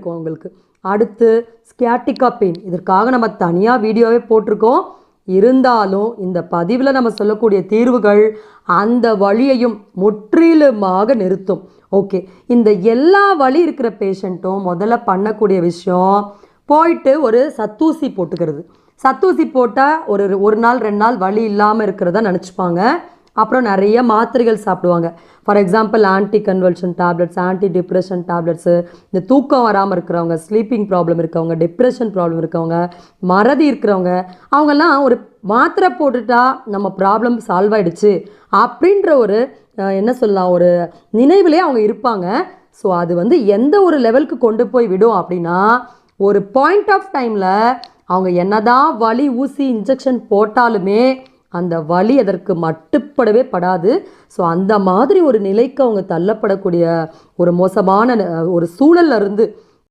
இருக்கும் உங்களுக்கு. அடுத்து ஸ்கியாட்டிக்கா பெயின் இதற்காக நம்ம தனியாக வீடியோவே போட்டிருக்கோம். இருந்தாலும் இந்த பதிவில் நம்ம சொல்லக்கூடிய தீர்வுகள் அந்த வழியையும் முற்றிலுமாக நிறுத்தும். ஓகே. இந்த எல்லா வழி இருக்கிற பேஷண்ட்டும் முதல்ல பண்ணக்கூடிய விஷயம் போயிட்டு ஒரு சத்தூசி போட்டுக்கிறது. சத்தூசி போட்டால் ஒரு ஒரு நாள் ரெண்டு நாள் வழி இல்லாமல் இருக்கிறதா நினச்சிப்பாங்க. அப்புறம் நிறைய மாத்திரைகள் சாப்பிடுவாங்க. For example anti convulsion tablets anti depression tablets இந்த தூக்கம் வராமல் இருக்கிறவங்க ஸ்லீப்பிங் ப்ராப்ளம் இருக்கவங்க டிப்ரெஷன் ப்ராப்ளம் இருக்கவங்க மறதி இருக்கிறவங்க அவங்கெல்லாம் ஒரு மாத்திரை போட்டுட்டா நம்ம ப்ராப்ளம் சால்வ் ஆயிடுச்சு அப்படின்ற ஒரு என்ன சொல்லலாம் ஒரு நினைவிலே அவங்க இருப்பாங்க. ஸோ அது வந்து எந்த ஒரு லெவலுக்கு கொண்டு போய் விடும் அப்படின்னா ஒரு பாயிண்ட் ஆஃப் டைமில் அவங்க என்னதான் வலி ஊசி இன்ஜெக்ஷன் போட்டாலுமே அந்த வலி அதற்கு மட்டுப்படவே படாது. ஸோ அந்த மாதிரி ஒரு நிலைக்கு அவங்க தள்ளப்படக்கூடிய ஒரு மோசமான ந- ஒரு சூழல்ல இருந்து